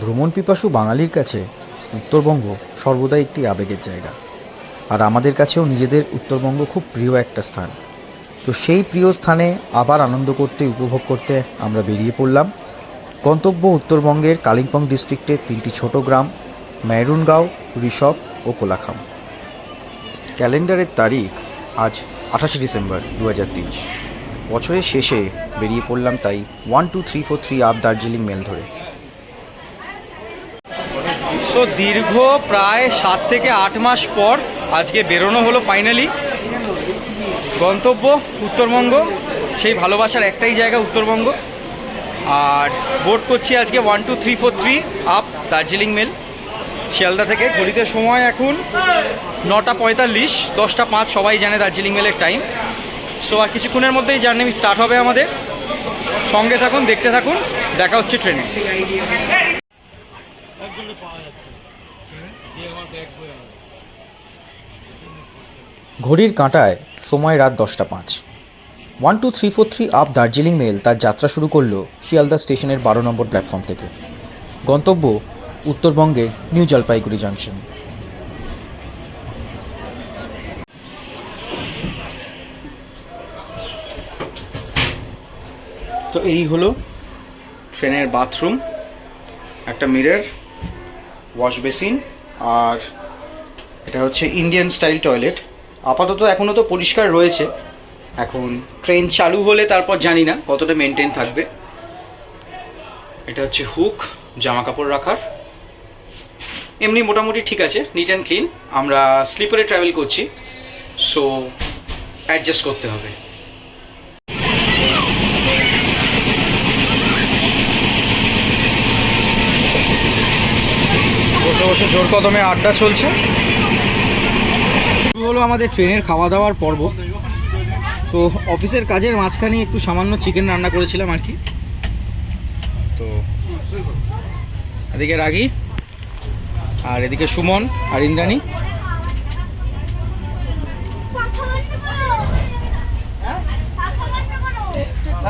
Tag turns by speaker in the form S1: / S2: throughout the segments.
S1: ভ্রমণ পিপাসু বাঙালির কাছে উত্তরবঙ্গ সর্বদাই একটি আবেগের জায়গা। আর আমাদের কাছেও নিজেদের উত্তরবঙ্গ খুব প্রিয় একটা স্থান। তো সেই প্রিয় স্থানে আবার আনন্দ করতে, উপভোগ করতে আমরা বেরিয়ে পড়লাম। গন্তব্য উত্তরবঙ্গের কালিম্পং ডিস্ট্রিক্টের তিনটি ছোট গ্রাম মেরুনগাঁও ঋষভ ও কোলাখাম। ক্যালেন্ডারের তারিখ আজ আঠাশে ডিসেম্বর দু হাজার তেইশ। বছরের শেষে বেরিয়ে পড়লাম তাই one two three four three up Darjeeling mail ধরে।
S2: সো দীর্ঘ প্রায় সাত থেকে আট মাস পর আজকে বেরোনো হলো ফাইনালি গন্তব্য উত্তরবঙ্গ, সেই ভালোবাসার একটাই জায়গা উত্তরবঙ্গ। আর বোট করছি আজকে one two three four three up Darjeeling mail Sealdah থেকে। ঘড়িতে সময় এখন নটা পঁয়তাল্লিশ, দশটা পাঁচ, সবাই জানে দার্জিলিং মেলের টাইম সো আর কিছুক্ষণের মধ্যেই জার্নি স্টার্ট হবে আমাদের। সঙ্গে থাকুন, দেখতে থাকুন, দেখা হচ্ছে ট্রেনে
S1: ঘড়ির কাঁটায় সময় রাত দশটা পাঁচ। One two three four three up Darjeeling mail তার যাত্রা শুরু করল শিয়ালদা স্টেশনের বারো নম্বর প্ল্যাটফর্ম থেকে। গন্তব্য উত্তরবঙ্গের নিউ জলপাইগুড়ি জাংশন।
S2: তো এই হলো ট্রেনের বাথরুম একটা মিরর ওয়াশ বেসিন আর এটা হচ্ছে ইন্ডিয়ান স্টাইল টয়লেট আপাতত এখনও তো পরিষ্কার রয়েছে। এখন ট্রেন চালু হলে তারপর জানি না কতটা মেনটেন থাকবে। এটা হচ্ছে হুক জামা কাপড় রাখার। এমনি মোটামুটি ঠিক আছে নিট অ্যান্ড ক্লিন আমরা স্লিপারে ট্রাভেল করছি সো অ্যাডজাস্ট করতে হবে। বসে বসে জোর কদমে আড্ডা চলছে। হলো আমাদের ট্রেনের খাওয়া দাওয়ার পর্ব। তো অফিসের কাজের মাঝখানে একটু সামান্য চিকেন রান্না করেছিলাম আর কি। তো এদিকে রাগি, আর এদিকে সুমন, আর ইন্দ্রাণী।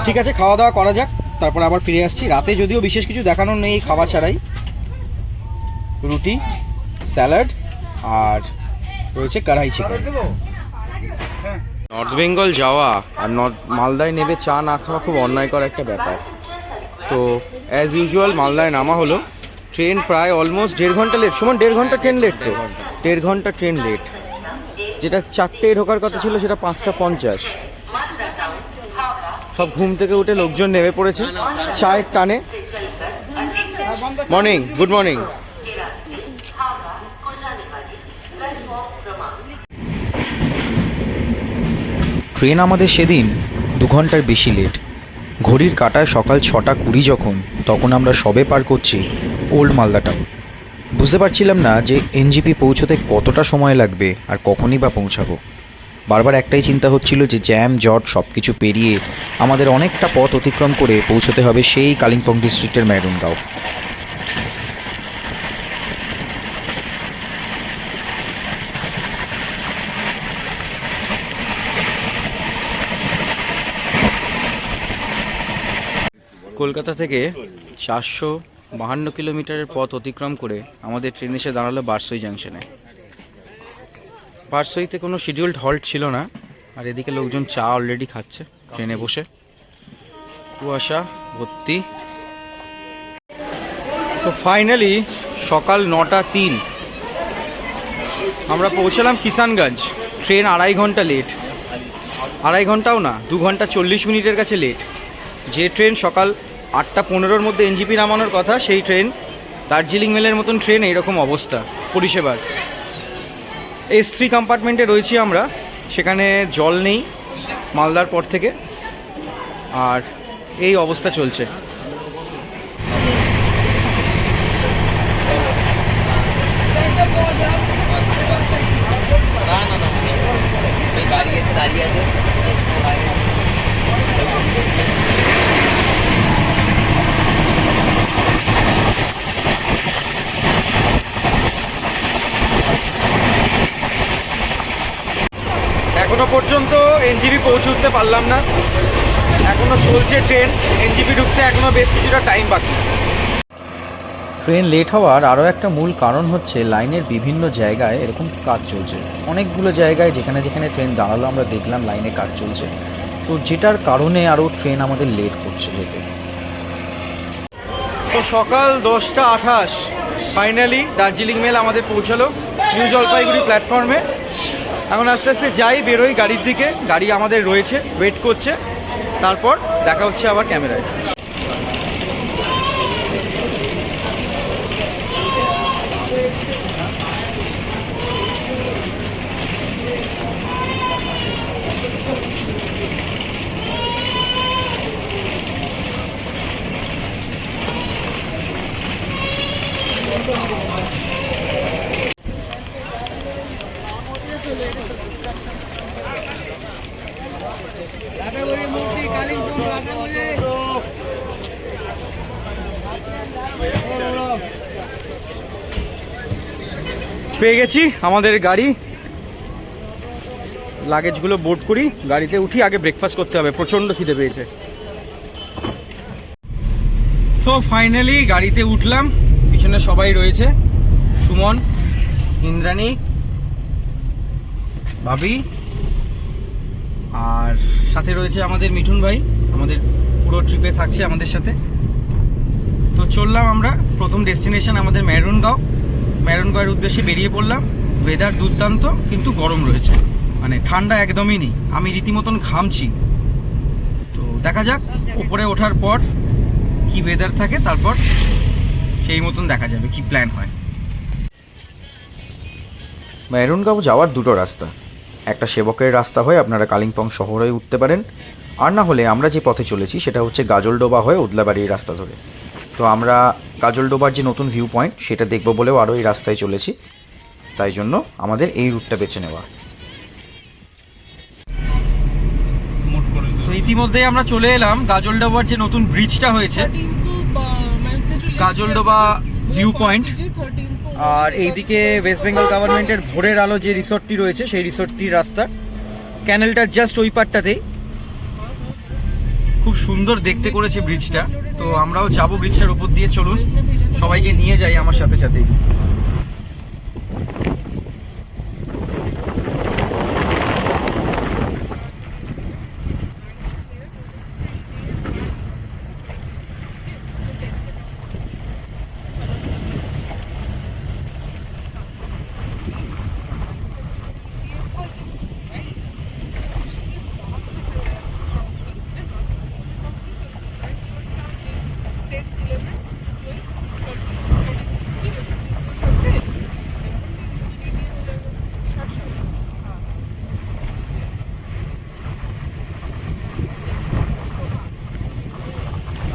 S2: ঠিক আছে খাওয়া দাওয়া করা যাক, তারপর আবার ফিরে আসছি। রাতে যদিও বিশেষ কিছু দেখানোর নেই খাবার ছাড়াই। রুটি স্যালাড আর রয়েছে কড়াই চিকেন নর্থ বেঙ্গল যাওয়া আর নর্থ মালদায় নেবে চা না খাওয়া খুব অন্যায়কর একটা ব্যাপার। তো অ্যাজ ইউজুয়াল মালদায় নামা হলো। ট্রেন প্রায় অলমোস্ট দেড় ঘণ্টা লেট সমান দেড় ঘণ্টা ট্রেন লেট তো? দেড় ঘণ্টা। ট্রেন লেট যেটা চারটে ঢোকার কথা ছিল সেটা পাঁচটা পঞ্চাশ। সব ঘুম থেকে উঠে লোকজন নেমে পড়েছে। চায়ের টানে। মর্নিং গুড মর্নিং
S1: ট্রেন আমাদের সেদিন দু ঘণ্টার বেশি লেট ঘড়ির কাঁটায় সকাল ছটা কুড়ি যখন, তখন আমরা সবে পার করছি ওল্ড মালদা টাউন বুঝতে পারছিলাম না যে এনজিপি পৌঁছতে কতটা সময় লাগবে আর কখনই বা পৌঁছাবো। বারবার একটাই চিন্তা হচ্ছিল যে জ্যাম, জট সব কিছু পেরিয়ে আমাদের অনেকটা পথ অতিক্রম করে পৌঁছতে হবে সেই কালিম্পং ডিস্ট্রিক্টের ম্যারুনগাঁও
S2: কলকাতা থেকে চারশো বাহান্ন কিলোমিটারের পথ অতিক্রম করে আমাদের ট্রেন এসে দাঁড়াল বারসই জাংশনে। বারসইতে কোনো শিডিউলড হল্ট ছিল না, আর এদিকে লোকজন চা অলরেডি খাচ্ছে ট্রেনে বসে। কুয়াশা, ভর্তি। তো ফাইনালি সকাল নটা তিন, আমরা পৌঁছালাম কিষানগঞ্জ। ট্রেন আড়াই ঘণ্টা লেট আড়াই ঘন্টাও না, দু ঘণ্টা চল্লিশ মিনিটের কাছে লেট যে ট্রেন সকাল আটটা পনেরোর মধ্যে এনজিপি নামানোর কথা, সেই ট্রেন, দার্জিলিং মেলের মতন ট্রেন এইরকম অবস্থা, পরিষেবার। এস থ্রি কম্পার্টমেন্টে রয়েছি আমরা, সেখানে জল নেই, মালদার পর থেকে, আর এই অবস্থা চলছে।
S3: দাঁড়িয়েছে দাঁড়িয়ে আছে
S2: এখনও পর্যন্ত এনজিবি পৌঁছে উঠতে পারলাম না। এখনও চলছে ট্রেন। এনজিবি ঢুকতে এখনও বেশ কিছুটা টাইম বাকি।
S1: ট্রেন লেট হওয়ার আরও একটা মূল কারণ হচ্ছে লাইনের বিভিন্ন জায়গায় এরকম কাজ চলছে। অনেকগুলো জায়গায় যেখানে যেখানে ট্রেন দাঁড়াল আমরা দেখলাম লাইনে কাজ চলছে। তো যেটার কারণে আরও ট্রেন আমাদের লেট করছে যেতে।
S2: তো সকাল দশটা আঠাশ। ফাইনালি দার্জিলিং মেল আমাদের পৌঁছালো। নিউ জলপাইগুড়ি প্ল্যাটফর্মে এখন আস্তে আস্তে যাই, বেরোই গাড়ির দিকে। গাড়ি আমাদের রয়েছে ওয়েট করছে। তারপর দেখা হচ্ছে আবার ক্যামেরায়। পেয়ে গেছি আমাদের গাড়ি। লাগেজগুলো বোর্ড করি, গাড়িতে উঠি, আগে ব্রেকফাস্ট করতে হবে, প্রচণ্ড খিদে পেয়েছে। তো ফাইনালি গাড়িতে উঠলাম, পিছনে সবাই রয়েছে, সুমন, ইন্দ্রাণী, ভাবি, আর সাথে রয়েছে আমাদের মিঠুন ভাই, আমাদের পুরো ট্রিপে থাকছে আমাদের সাথে। তো চললাম আমরা, প্রথম ডেস্টিনেশন আমাদের মেরুনগাঁও মেরুনগাঁওয়ের উদ্দেশ্যে বেরিয়ে পড়লাম। ওয়েদার দুর্দান্ত, কিন্তু গরম রয়েছে। মানে ঠান্ডা একদমই নেই। আমি রীতিমতন ঘামছি। তো দেখা যাক, উপরে ওঠার পর কি ওয়েদার থাকে, তারপর সেই মতন দেখা যাবে কি প্ল্যান হয়।
S1: মেরুনগাঁও যাওয়ার দুটো রাস্তা। একটা সেবকের রাস্তা হয়ে আপনারা কালিম্পং শহরে উঠতে পারেন, আর না হলে আমরা যে পথে চলেছি সেটা হচ্ছে গাজলডোবা হয়ে ওদলাবাড়ির রাস্তা ধরে। তো আমরা গাজলডোবার যে নতুন ভিউ পয়েন্ট সেটা দেখব বলেও আরও এই রাস্তায় চলেছি। তাই জন্য আমাদের এই রুটটা বেছে নেওয়া।
S2: তো ইতিমধ্যেই আমরা চলে এলাম। গাজলডোবার যে নতুন ব্রিজটা হয়েছে
S3: কাজলডোবা ভিউ পয়েন্ট
S2: আর এইদিকে ওয়েস্ট বেঙ্গল গভর্নমেন্টের ভোরের আলো যে রিসর্টটি রয়েছে, সেই রিসর্টটির রাস্তা। ক্যানেলটার জাস্ট ওই পাটটাতেই। খুব সুন্দর দেখতে করেছে ব্রিজটা তো আমরাও যাব ব্রিজটার উপর দিয়ে চলুন। সবাইকে নিয়ে যাই আমার সাথে সাথেই।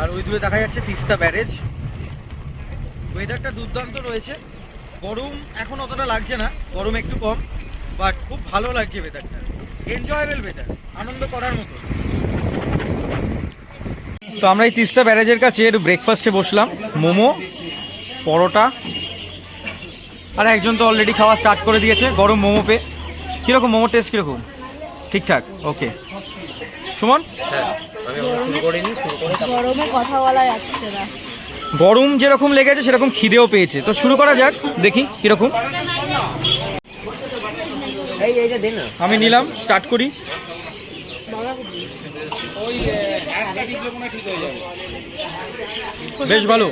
S2: আর ওই দূরে দেখা যাচ্ছে তিস্তা ব্যারেজ। ওয়েদারটা দুর্দান্ত রয়েছে। গরম এখন অতটা লাগছে না, গরম একটু কম বাট খুব ভালো লাগছে ওয়েদারটা এনজয়েবল ওয়েদার আনন্দ করার মতো। তো আমরা এই তিস্তা ব্যারেজের কাছে একটু ব্রেকফাস্টে বসলাম। মোমো, পরোটা, আর একজন তো অলরেডি খাওয়া স্টার্ট করে দিয়েছে, গরম মোমো পে কীরকম? মোমো টেস্ট কীরকম? ঠিকঠাক ওকে সুমন?
S3: গরমে কথা বলা যাচ্ছে না।
S2: গরম যেরকম লেগেছে সেরকম খিদেও পেয়েছে। তো শুরু করা যাক দেখি কীরকম। আমি নিলাম স্টার্ট করি। বেশ ভালো।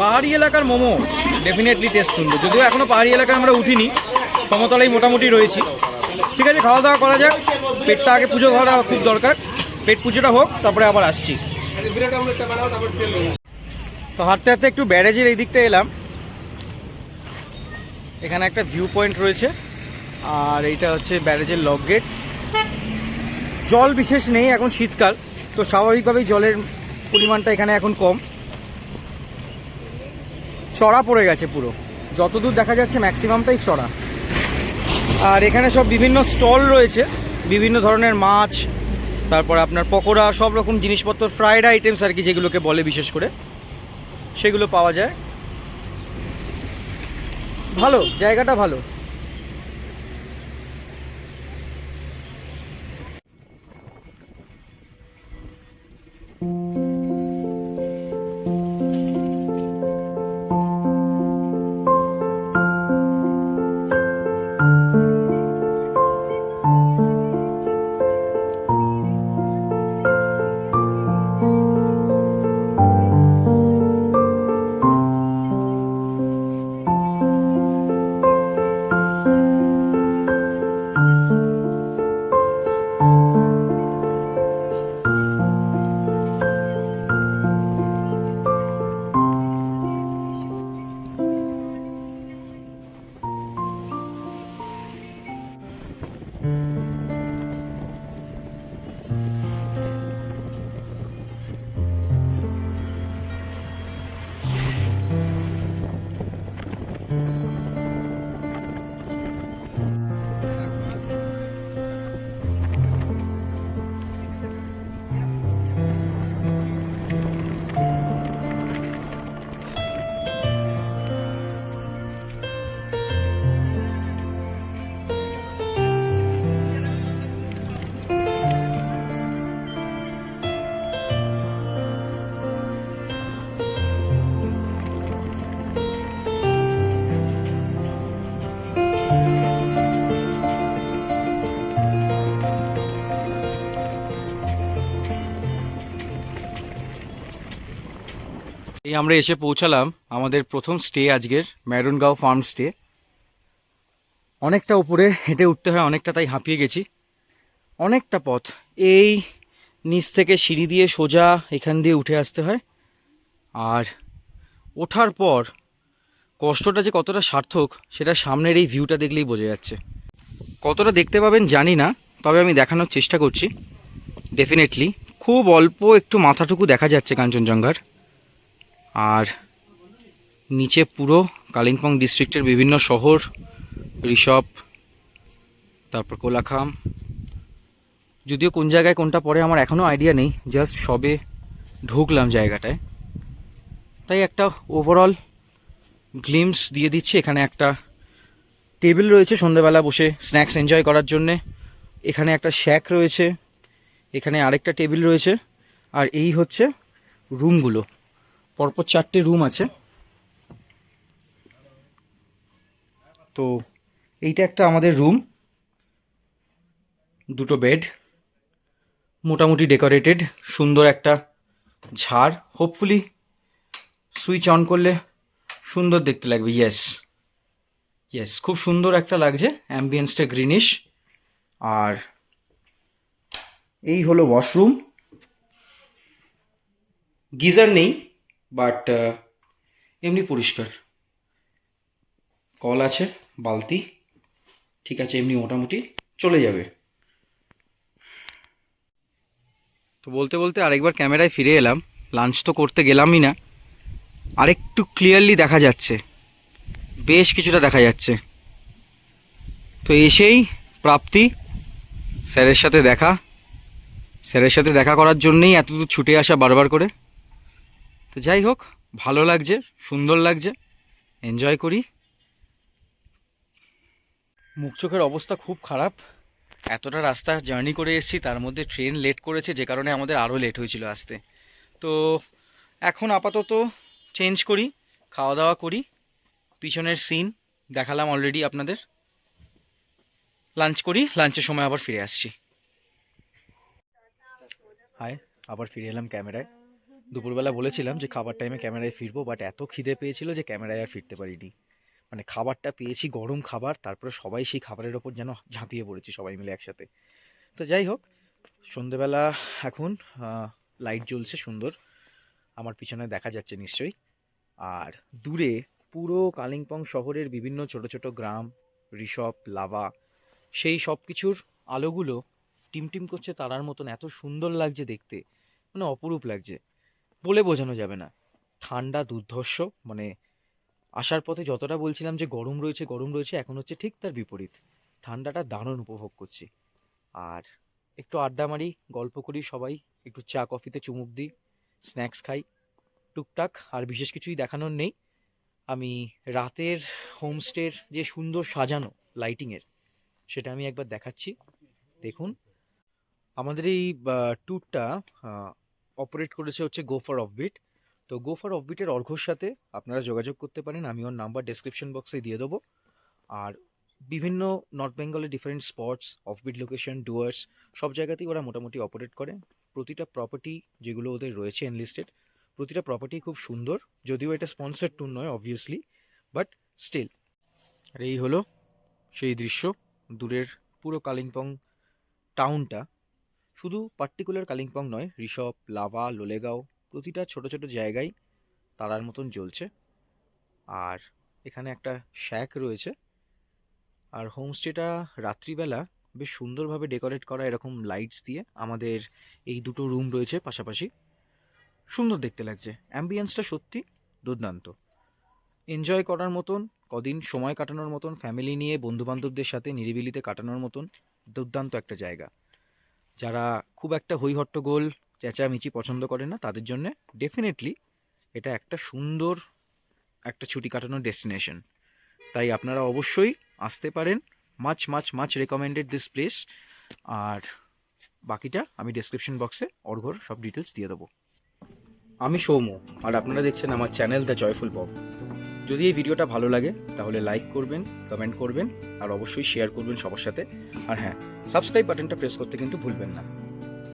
S2: পাহাড়ি এলাকার মোমো ডেফিনেটলি টেস্ট সুন্দর। যদিও এখনও পাহাড়ি এলাকায় আমরা উঠিনি সমতলেই মোটামুটি রয়েছি। ঠিক আছে খাওয়া দাওয়া করা যাক। পেটটা আগে পুজো করা খুব দরকার। পেট পুজোটা হোক, তারপরে আবার আসছি। তো হাঁটতে হাঁটতে একটু ব্যারেজের এই দিকটা এলাম। এখানে একটা ভিউ পয়েন্ট রয়েছে, আর এইটা হচ্ছে ব্যারেজের লক গেট জল বিশেষ নেই এখন শীতকাল, তো স্বাভাবিকভাবেই জলের পরিমাণটা এখানে এখন কম। চড়া পড়ে গেছে পুরো। যতদূর দেখা যাচ্ছে ম্যাক্সিমামটাই চড়া। আর এখানে সব বিভিন্ন স্টল রয়েছে, বিভিন্ন ধরনের মাছ তারপর আপনার পকোড়া, সব রকম জিনিসপত্র ফ্রাইড আইটেমস আর কি যেগুলোকে বলে বিশেষ করে, সেগুলো পাওয়া যায়। ভালো, জায়গাটা ভালো। আমরা এসে পৌঁছালাম আমাদের প্রথম স্টে আজকের ম্যারুনগাঁও ফার্ম স্টে অনেকটা উপরে হেঁটে উঠতে হয়, অনেকটা তাই হাঁপিয়ে গেছি। অনেকটা পথ। এই নিচ থেকে সিঁড়ি দিয়ে সোজা এখান দিয়ে উঠে আসতে হয়। আর ওঠার পর কষ্টটা যে কতটা সার্থক, সেটা সামনের এই ভিউটা দেখলেই বোঝা যাচ্ছে। কতটা দেখতে পাবেন জানি না, তবে আমি দেখানোর চেষ্টা করছি। ডেফিনেটলি খুব অল্প একটু মাথাটুকু দেখা যাচ্ছে কাঞ্চনজঙ্ঘার। আর নিচে পুরো কালিম্পং ডিস্ট্রিক্টের বিভিন্ন শহর ঋষভ তারপর কোলাখাম। যদিও কোন জায়গায় কোনটা পড়ে আমার এখনও আইডিয়া নেই জাস্ট সবে ঢুকলাম জায়গাটায়। তাই একটা ওভারঅল গ্লিমস দিয়ে দিচ্ছি, এখানে একটা টেবিল রয়েছে সন্ধ্যেবেলা বসে স্ন্যাক্স এনজয় করার জন্যে। এখানে একটা শ্যাক রয়েছে, এখানে আরেকটা টেবিল রয়েছে, আর এই হচ্ছে রুমগুলো পরপর চারটে রুম আছে। তো এইটা একটা আমাদের রুম। দুটো বেড। মোটামুটি ডেকোরেটেড। সুন্দর একটা ঝাড়। হোপফুলি সুইচ অন করলে সুন্দর দেখতে লাগবে। ইয়েস ইয়েস খুব সুন্দর একটা লাগছে। অ্যাম্বিয়েন্সটা গ্রিনিশ আর এই হলো ওয়াশরুম গিজার নেই। বাট এমনি পরিষ্কার। কল আছে, বালতি। ঠিক আছে, এমনি মোটামুটি চলে যাবে। তো বলতে বলতে আরেকবার ক্যামেরায় ফিরে এলাম। লাঞ্চ তো করতে গেলামই না। আরেকটু ক্লিয়ারলি দেখা যাচ্ছে। বেশ কিছুটা দেখা যাচ্ছে। তো এসেই প্রাপ্তি স্যারের সাথে দেখা। স্যারের সাথে দেখা করার জন্যেই এতদূর ছুটে আসা বারবার করে। তো যাই হোক ভালো লাগছে সুন্দর লাগছে। এনজয় করি। মুখ চোখের অবস্থা খুব খারাপ। এতটা রাস্তা জার্নি করে এসেছি তার মধ্যে ট্রেন লেট করেছে যে কারণে আমাদের আরও লেট হয়েছিল আসতে। তো এখন আপাতত চেঞ্জ করি খাওয়া দাওয়া করি। পিছনের সিন দেখালাম অলরেডি আপনাদের। লাঞ্চ করি লাঞ্চের সময় আবার ফিরে আসছি। হাই আবার ফিরে এলাম ক্যামেরায় দুপুরবেলা বলেছিলাম যে খাবার টাইমে ক্যামেরায় ফিরবো বাট এত খিদে পেয়েছিল যে ক্যামেরায় আর ফিরতে পারিনি। মানে খাবারটা পেয়েছি, গরম খাবার, তারপরে সবাই সেই খাবারের ওপর যেন ঝাঁপিয়ে পড়েছি সবাই মিলে একসাথে। তো যাই হোক, সন্ধেবেলা এখন লাইট জ্বলছে সুন্দর। আমার পিছনে দেখা যাচ্ছে নিশ্চয়ই। আর দূরে পুরো কালিম্পং শহরের বিভিন্ন ছোট ছোট গ্রাম ঋষভ লাভা, সেই সব কিছুর আলোগুলো টিমটিম করছে তারার মতন। এত সুন্দর লাগছে দেখতে। মানে অপরূপ লাগছে। বলে বোঝানো যাবে না। ঠান্ডা, দুর্ধর্ষ মানে আসার পথে যতটা বলছিলাম যে গরম রয়েছে গরম রয়েছে, এখন হচ্ছে ঠিক তার বিপরীত। ঠান্ডাটা দারুণ উপভোগ করছি। আর একটু আড্ডা মারি, গল্প করি সবাই, একটু চা, কফিতে চুমুক দিই, স্ন্যাক্স খাই, টুকটাক, আর বিশেষ কিছুই দেখানোর নেই। আমি রাতের হোমস্টের যে সুন্দর সাজানো লাইটিংয়ের, সেটা আমি একবার দেখাচ্ছি। দেখুন, আমাদের এই ট্যুরটা অপারেট করেছে হচ্ছে গোফার অফবিট তো গোফার অফবিটের অর্ঘর সাথে আপনারা যোগাযোগ করতে পারেন। আমি ওর নাম্বার ডেসক্রিপশন বক্সে দিয়ে দেবো। আর বিভিন্ন নর্থ বেঙ্গলের different spots offbeat location Dooars সব জায়গাতেই ওরা মোটামুটি অপারেট করে। প্রতিটা প্রপার্টি যেগুলো ওদের রয়েছে এনলিস্টেড প্রতিটা প্রপার্টি খুব সুন্দর। যদিও এটা স্পন্সার ট্যুর নয় অবভিয়াসলি বাট স্টিল আর এই হলো সেই দৃশ্য। দূরের পুরো কালিম্পং টাউনটা শুধু পার্টিকুলার কালিম্পং নয় ঋষভ লাভা, লোলেগাঁও, প্রতিটা ছোট ছোট জায়গায় তারার মতন জ্বলছে। আর এখানে একটা শ্যাক রয়েছে। আর হোমস্টেটা রাত্রিবেলা বেশ সুন্দরভাবে ডেকোরেট করা এরকম লাইটস দিয়ে আমাদের এই দুটো রুম রয়েছে পাশাপাশি। সুন্দর দেখতে লাগছে। অ্যাম্বিয়েন্সটা সত্যি দুর্দান্ত। এনজয় করার মতন, কদিন সময় কাটানোর মতন ফ্যামিলি নিয়ে, বন্ধুবান্ধবদের সাথে নিরিবিলিতে কাটানোর মতন দুর্দান্ত একটা জায়গা। যারা খুব একটা হইহট্টগোল চেঁচামেচি পছন্দ করে না, তাদের জন্য ডেফিনেটলি এটা একটা সুন্দর একটা ছুটি কাটানোর ডেস্টিনেশন তাই আপনারা অবশ্যই আসতে পারেন much much much recommended this place আর বাকিটা আমি ডেসক্রিপশন বক্সে অর্ঘর সব ডিটেলস দিয়ে দেবো। আমি সৌম্য, আর আপনারা দেখছেন আমার চ্যানেল দ্য জয়ফুল পপ যদি এই ভিডিওটা ভালো লাগে, তাহলে লাইক করবেন কমেন্ট করবেন, আর অবশ্যই শেয়ার করবেন সবার সাথে। আর হ্যাঁ সাবস্ক্রাইব বাটনটা প্রেস করতে কিন্তু ভুলবেন না।